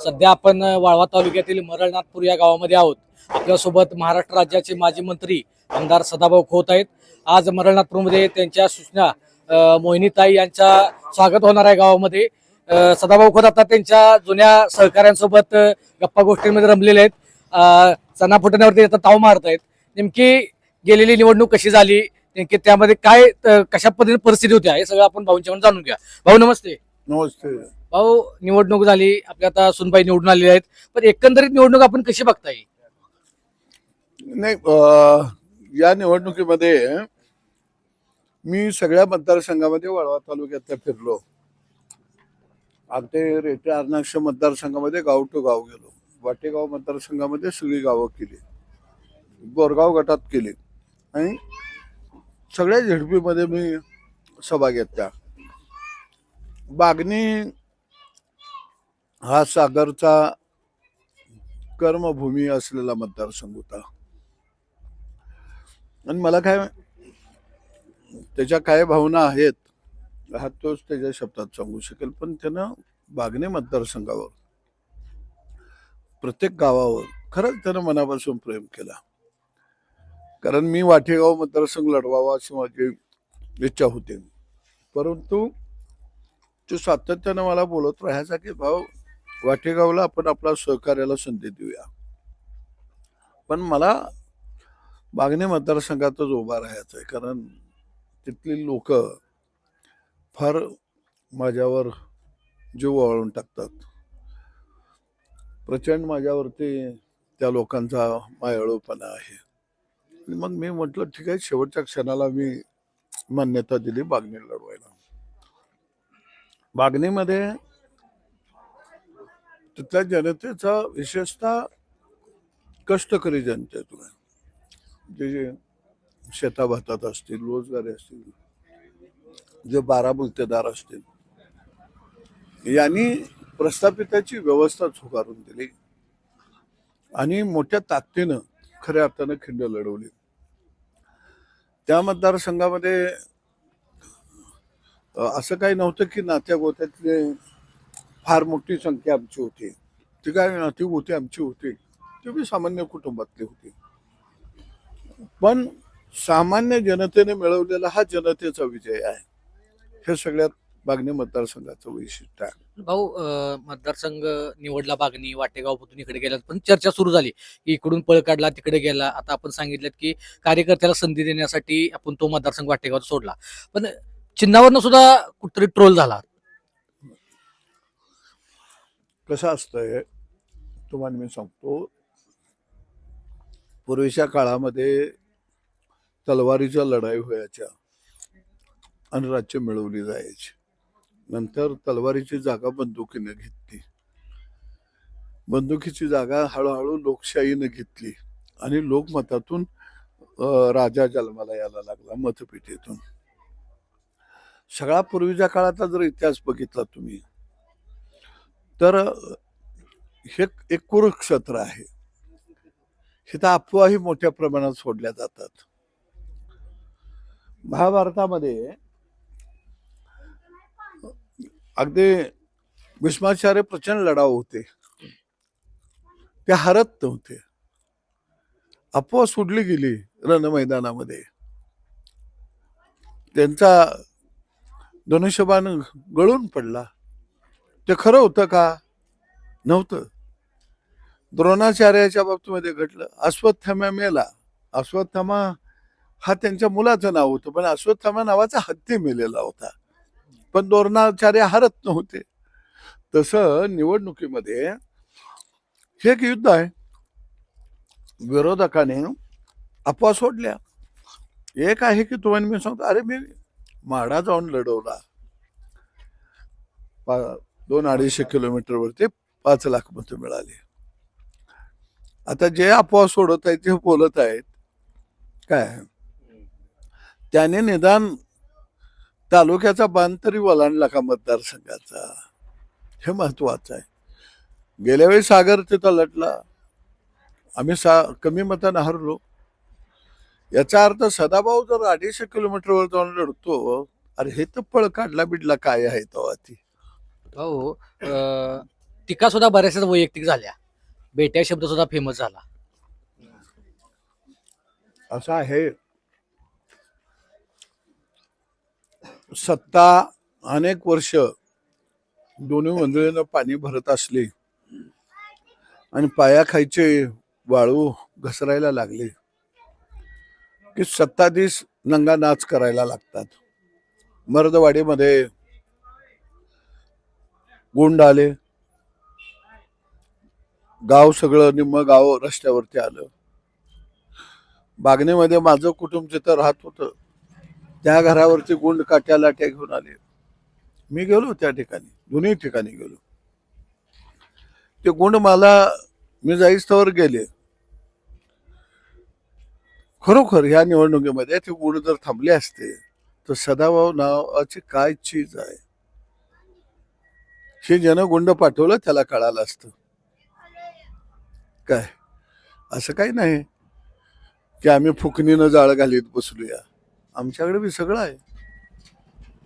सध्या आपण वाळवा तालुक्यातील मरळनाथपूर या गावामध्ये आहोत. आपल्यासोबत महाराष्ट्र राज्याचे माजी मंत्री आमदार सदाभाऊ खोत आहेत. आज मरळनाथपूरमध्ये त्यांच्या सूचना मोहिनीताई यांच्या स्वागत होणार आहे गावामध्ये. सदाभाऊ खोत आता त्यांच्या जुन्या सहकाऱ्यांसोबत गप्पा गोष्टींमध्ये रमलेले आहेत. चना फुटण्यावरती आता ताव मारत आहेत नेमकी गेलेली निवडणूक कशी झाली? नेमकी त्यामध्ये काय कशा पद्धतीने परिस्थिती होती? हे सगळं आपण भाऊंच्या जाणून घ्या. भाऊ नमस्ते. नमस्ते. भाऊ निवडणूक झाली. आपल्या आता सुनबाई निवडून आलेल्या आहेत. पण एकंदरीत निवडणूक आपण कशी बघता येईल नाही अं, या निवडणुकीमध्ये मी सगळ्या मतदारसंघामध्ये वाळवा तालुक्यात फिरलो. अगदी रेटे अर्नाक्ष मतदारसंघामध्ये गाव टू गाव गेलो. वाटेगाव मतदारसंघामध्ये सगळी गावं केली. बोरगाव गटात केली. आणि सगळ्या झेडपीमध्ये मी सभा घेतल्या. बागणी हा सागरचा कर्मभूमी असलेला मतदारसंघ होता. आणि मला काय त्याच्या काय भावना आहेत हा तोच त्याच्या शब्दात सांगू शकेल. पण त्यानं बागणे मतदारसंघावर प्रत्येक गावावर खरंच त्यानं मनापासून प्रेम केला. कारण मी वाटेगाव मतदारसंघ लढवावा अशी माझी इच्छा होती. परंतु तो सातत्यानं मला बोलत राहायचा की भाऊ वाटेगावला आपण आपला सहकार्याला संधी देऊया. पण मला बागणे मतदारसंघातच उभा राहायचं आहे कारण तिथली लोक फार माझ्यावर जीव वाळून टाकतात. प्रचंड माझ्यावरती त्या लोकांचा मायाळूपणा आहे. मग मी म्हटलं ठीक आहे शेवटच्या क्षणाला मी मान्यता दिली बागणी लढवायला. बागणीमध्ये तिथल्या जनतेचा विशेषतः कष्टकरी जनतेतून आहे. जे जे शेताभातात असतील रोजगारी असतील जे बारा बुलतेदार असतील यांनी प्रस्थापिताची व्यवस्था झुगारून दिली आणि मोठ्या ताकदीनं खऱ्या अर्थानं खिंड लढवली त्या मतदारसंघामध्ये असं काही नव्हतं की नात्या गोत्यातले फार मोठी संख्या आमची होती. ती काय नाती होती आमची होती. ती बी सामान्य कुटुंबातली होती. पण सामान्य जनतेने मिळवलेला हा जनतेचा विजय आहे. हे सगळ्यात बागणी मतदारसंघाचं वैशिष्ट्य आहे. भाऊ मतदारसंघ निवडला बागणी वाटेगाव पुतून इकडे गेला पण चर्चा सुरू झाली. की इकडून पळ काढला तिकडे गेला. आता आपण सांगितलं की कार्यकर्त्याला संधी देण्यासाठी आपण तो मतदारसंघ वाटेगाव सोडला. पण चिन्हावरनं सुद्धा कुठतरी ट्रोल झाला. कसं असतंय तुम्हाला मी सांगतो. पूर्वीच्या काळामध्ये तलवारीच्या लढाई व्हायच्या आणि राज्य मिळवली जायची. नंतर तलवारीची जागा बंदुकीने घेतली. बंदुकीची जागा हळूहळू लोकशाहीने घेतली आणि लोकमतातून राजा जन्माला यायला लागला मतपेटीतून. सगळा पूर्वीच्या काळाचा जर इतिहास बघितला तुम्ही तर हे एक कुरुक्षेत्र आहे. तिथं अफवाही मोठ्या प्रमाणात सोडल्या जातात. महाभारतामध्ये अगदी भीष्माचार्य प्रचंड लढाऊ होते. ते हरत नव्हते. अफवा सोडली गेली रण मैदानामध्ये त्यांचा धनुष्यबाण गळून पडला. ते खरं होतं का? नव्हतं. द्रोणाचार्याच्या बाबतीमध्ये घडलं. अश्वत्थामा मेला. अश्वत्थमा हा त्यांच्या मुलाचं नाव होतं पण अश्वत्थमा नावाचा हत्ती मेलेला होता. पण द्रोणाचार्य हरत नव्हते. तसं निवडणुकीमध्ये हे एक युद्ध आहे. विरोधकाने अपवा सोडल्या. एक आहे की तुम्हाला मी सांगतो अरे मी माडा जाऊन लढवला. दोन अडीचशे किलोमीटरवरती पाच लाख मतं मिळाली. आता जे अफवा सोडत आहेत ते बोलत आहेत काय? त्याने निदान तालुक्याचा बांध तरी वलांडला का मतदारसंघाचा? हे महत्वाचं आहे. गेल्या वेळी सागर तिथं लटला आम्ही सा कमी मतानं हरलो. याचा अर्थ सदाभाऊ जर अडीचशे किलोमीटरवर जाऊन लढतो अरे हे तर पळ काढला बिडला काय आहे तो ती भाऊ अ, टीका सुद्धा बऱ्याचशा वैयक्तिक झाल्या. बेट्या शब्द सुद्धा फेमस झाला. असं आहे. सत्ता अनेक वर्ष दोन्ही मंडळींना पाणी भरत असले आणि पाया खायचे वाळू घसरायला लागले की सत्ताधीश नंगा नाच करायला लागतात. मर्दवाडीमध्ये गुंड आले. गाव सगळं निम्म गाव रस्त्यावरती आलं. बागणेमध्ये माझं कुटुंब जिथं राहत होतं त्या घरावरती गुंड काट्या लाट्या घेऊन आले. मी गेलो त्या ठिकाणी दोन्ही ठिकाणी गेलो. ते गुंड मला मी जाईस्तवर गेले. खरोखर ह्या निवडणुकीमध्ये ते गुंड जर थांबले असते तर सदाभाऊ नावाची काय चीज आहे? हे ज्यानं गुंड पाठवलं त्याला कळालं असतं. काय? असं काही नाही. की आम्ही फुकणीनं जाळ घालीत बसलूया. आमच्याकडे बी सगळं आहे.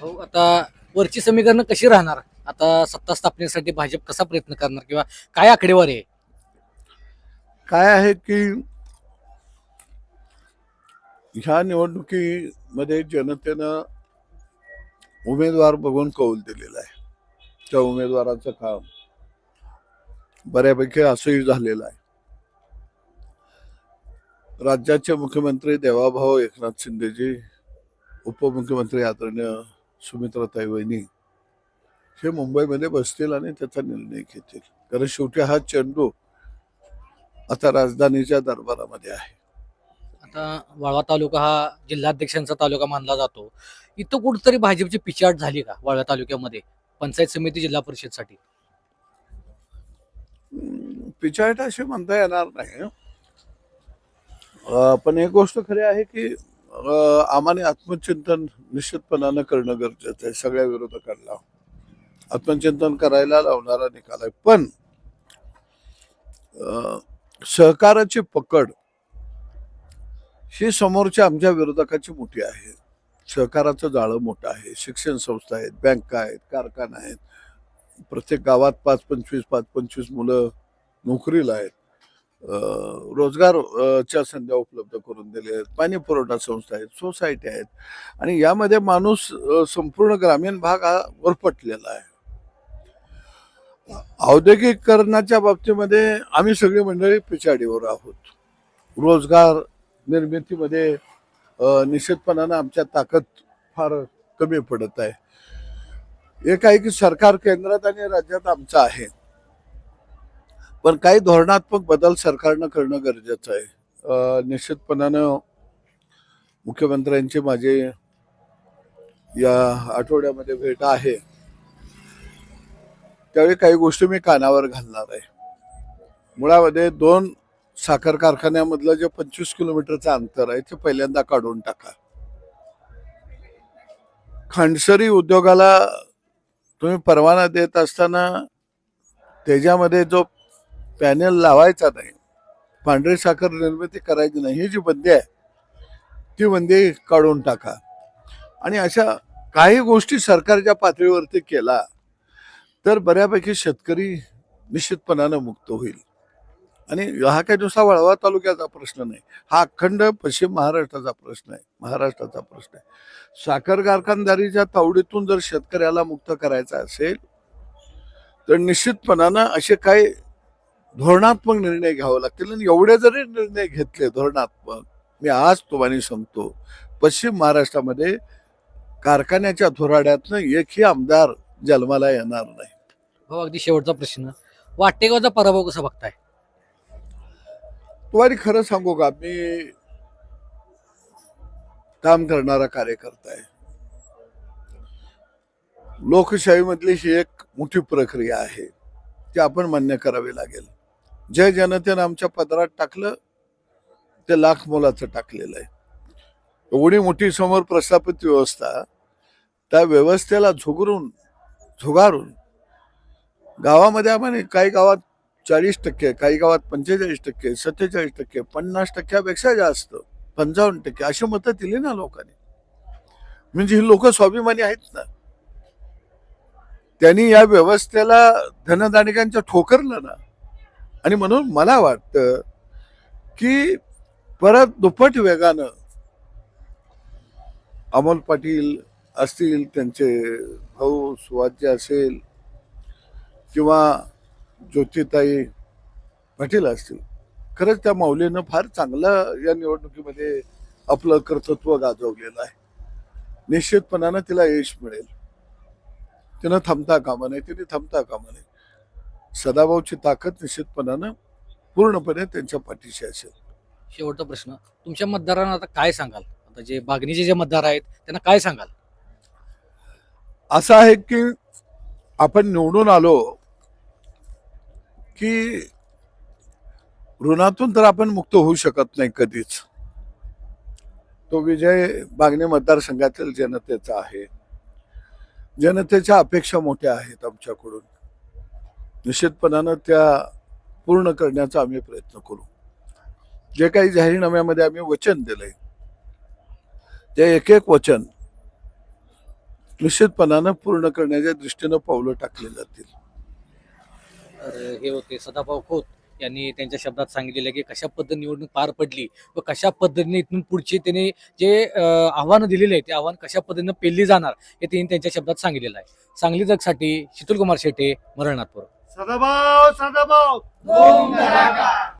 हो आता वरची समीकरणं कशी राहणार? आता सत्ता स्थापनेसाठी भाजप कसा प्रयत्न करणार? किंवा काय आकडेवारी आहे? काय आहे की ह्या निवडणुकीमध्ये जनतेनं उमेदवार बघून कौल दिलेला आहे. त्या उमेदवाराचं काम बऱ्यापैकी असंही झालेलं आहे. राज्याचे मुख्यमंत्री देवाभाऊ एकनाथ शिंदेजी उपमुख्यमंत्री आदरणीय सुमित्राताई वहिनी हे मुंबईमध्ये बसतील आणि त्याचा निर्णय घेतील. कारण शेवटी हा चेंडू आता राजधानीच्या दरबारामध्ये आहे. आता वाळवा तालुका हा जिल्हाध्यक्षांचा तालुका मानला जातो. इथं कुठंतरी भाजपची पिछाट झाली का वाळवा तालुक्यामध्ये? पंचायत समिती जिल्हा परिषदसाठी? पिछाट असे म्हणता येणार नाही. पण एक गोष्ट खरी आहे की आम्हाने आत्मचिंतन निश्चितपणानं करणं गरजेचं आहे सगळ्या विरोधकांना. आत्मचिंतन करायला लावणारा निकाल आहे. पण सहकाराची पकड ही समोरच्या आमच्या विरोधकाची मोठी आहे. सहकाराचं जाळं मोठं आहे. शिक्षण संस्था आहेत बँका आहेत कारखाना आहेत. प्रत्येक गावात पाच पंचवीस पाच पंचवीस मुलं नोकरीला आहेत. रोजगारच्या संध्या उपलब्ध करून दिले आहेत. पाणी पुरवठा संस्था आहेत सोसायटी आहेत. आणि यामध्ये माणूस संपूर्ण ग्रामीण भाग हा वरपटलेला आहे. औद्योगिकरणाच्या बाबतीमध्ये आम्ही सगळी मंडळी पिछाडीवर आहोत. रोजगार निर्मितीमध्ये निश्चितपणानं आमच्या ताकद फार कमी पडत आहे. एक आहे की सरकार केंद्रात आणि राज्यात आमचं आहे. पण काही धोरणात्मक बदल सरकारनं करणं गरजेचं आहे. निश्चितपणानं मुख्यमंत्र्यांची माझी या आठवड्यामध्ये भेट आहे. त्यावेळी काही गोष्टी मी कानावर घालणार आहे. मुळामध्ये दोन साखर कारखान्यामधलं जे पंचवीस किलोमीटरचं अंतर आहे ते पहिल्यांदा काढून टाका. खांडसरी उद्योगाला तुम्ही परवाना देत असताना त्याच्यामध्ये जो पॅनेल लावायचा नाही पांढरी साखर निर्मिती करायची नाही ही जी बंदी आहे ती बंदी काढून टाका. आणि अशा काही गोष्टी सरकारच्या पातळीवरती केला तर बऱ्यापैकी शेतकरी निश्चितपणानं मुक्त होईल. आणि हा काही नुसता वळवा तालुक्याचा प्रश्न नाही. हा अखंड पश्चिम महाराष्ट्राचा प्रश्न आहे. महाराष्ट्राचा प्रश्न आहे. साखर कारखानदारीच्या तावडीतून जर शेतकऱ्याला मुक्त करायचा असेल तर निश्चितपणानं असे काही धोरणात्मक निर्णय घ्यावे लागतील. आणि एवढे जरी निर्णय घेतले धोरणात्मक मी आज तुम्हाला सांगतो पश्चिम महाराष्ट्रामध्ये कारखान्याच्या धुराड्यातनं एकही आमदार जन्माला येणार नाही. हो अगदी शेवटचा प्रश्न. वाटेगावचा पराभव कसा बघताय? तुम्हाला खरं सांगू का? मी काम करणारा कार्यकर्ता आहे. लोकशाहीमधली ही एक मोठी प्रक्रिया आहे ती आपण मान्य करावी लागेल. जे जनतेनं आमच्या पदरात टाकलं ते लाख मोलाचं टाकलेलं आहे. एवढी मोठी समोर प्रस्थापित व्यवस्था त्या व्यवस्थेला झुगरून झुगारून गावामध्ये आम्हाला काही गावात चाळीस टक्के काही गावात पंचेचाळीस टक्के सत्तेचाळीस टक्के पन्नास टक्क्यापेक्षा जास्त पंचावन्न टक्के अशी मतं दिली ना लोकांनी. म्हणजे ही लोक स्वाभिमानी आहेत ना. त्यांनी या व्यवस्थेला धनदानिकांच्या ठोकरलं ना. आणि म्हणून मला वाटतं की परत दुप्पट वेगानं अमोल पाटील असतील त्यांचे भाऊ सुवाज्य असेल किंवा ज्योतिताई पाटील असतील. खरंच त्या माऊलीनं फार चांगलं या निवडणुकीमध्ये आपलं कर्तृत्व गाजवलेलं आहे. निश्चितपणानं तिला यश मिळेल. तिनं थांबता कामा नये तिने थांबता कामा नये. सदाभाऊची ताकद निश्चितपणानं पूर्णपणे त्यांच्या पाठीशी असेल. शेवटचा प्रश्न तुमच्या मतदारांना आता काय सांगाल? आता जे बागणीचे जे मतदार आहेत त्यांना काय सांगाल? असं आहे की आपण निवडून आलो की ऋणातून तर आपण मुक्त होऊ शकत नाही कधीच. तो विजय बागणे मतदारसंघातील जनतेचा आहे. जनतेच्या अपेक्षा मोठ्या आहेत आमच्याकडून. निश्चितपणानं त्या पूर्ण करण्याचा आम्ही प्रयत्न करू. जे काही जाहीरनाम्यामध्ये आम्ही वचन दिलंय ते एक एक वचन निश्चितपणानं पूर्ण करण्याच्या दृष्टीनं पावलं टाकली जातील. तर हे होते. सदाभाऊ खोत यांनी त्यांच्या शब्दात सांगितलेलं आहे की कशा पद्धतीने निवडणूक पार पडली व कशा पद्धतीने इथून पुढचे त्यांनी जे आव्हानं दिलेले आहे ते आव्हान कशा पद्धतीनं पेलली जाणार हे त्यांनी त्यांच्या शब्दात सांगितलेलं आहे. सांगली जगसाठी शीतल कुमार शेटे मरळनाथपूर सदाभाऊ सदाभाऊ.